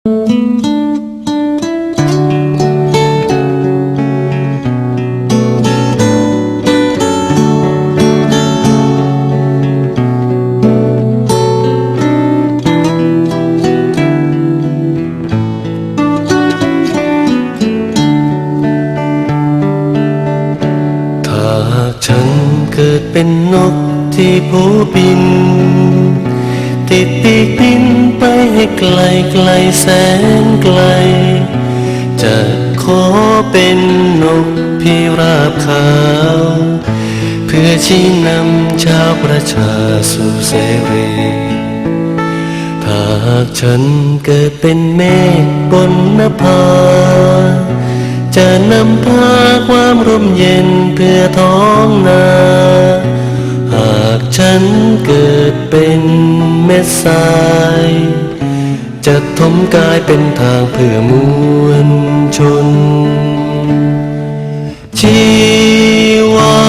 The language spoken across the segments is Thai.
ถ้าฉันเกิดเป็นนกที่โผบิน ติดปีกบิน ให้ไกลไกลแสนไกล จะขอเป็นนกพิราบขาว เพื่อชี้นำชาวประชาสู่เสรีถ้าหากฉันเกิดเป็นเมฆบนนภา จะนำพาความร่มเย็นเพื่อท้องนา หากฉันเกิดเป็นเม็ดทราย จะทมกายเป็นทางเพื่อมวลชน ชีวา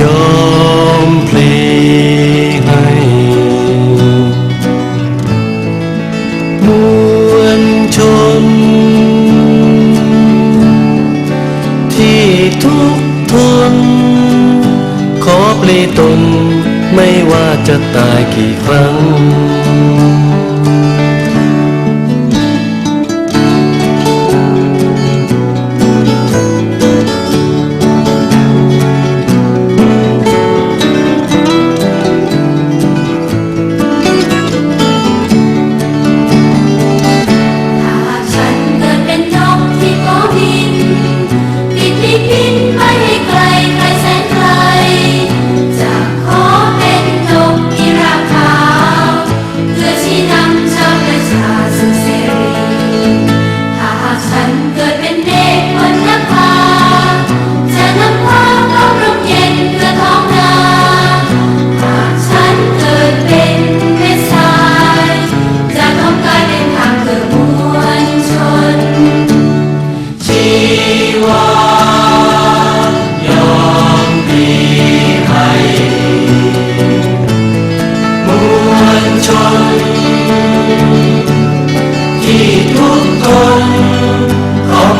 ยอมพลีให้มวลชน ที่ทุกทน ขอปลีตนไม่ว่าจะตายกี่ครั้ง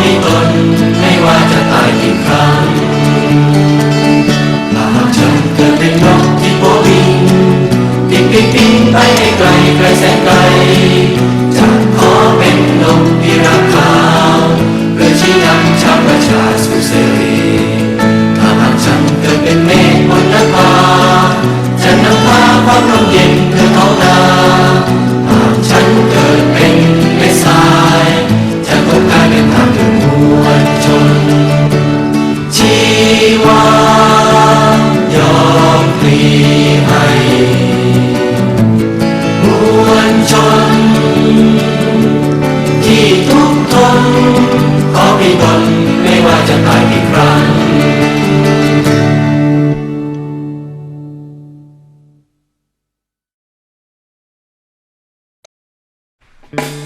มีตนไม่ว่าจะตายกี่ครั้งหากฉันเกิดเป็นนกที่โบบินบินบินบินไปให้ไกลไกลแสนไกลจะขอเป็นนกพิราบขาวเพื่อชี้นำชาวประชาสู่เสรี ไม่ว่าจะตายกี่ครั้ง Thank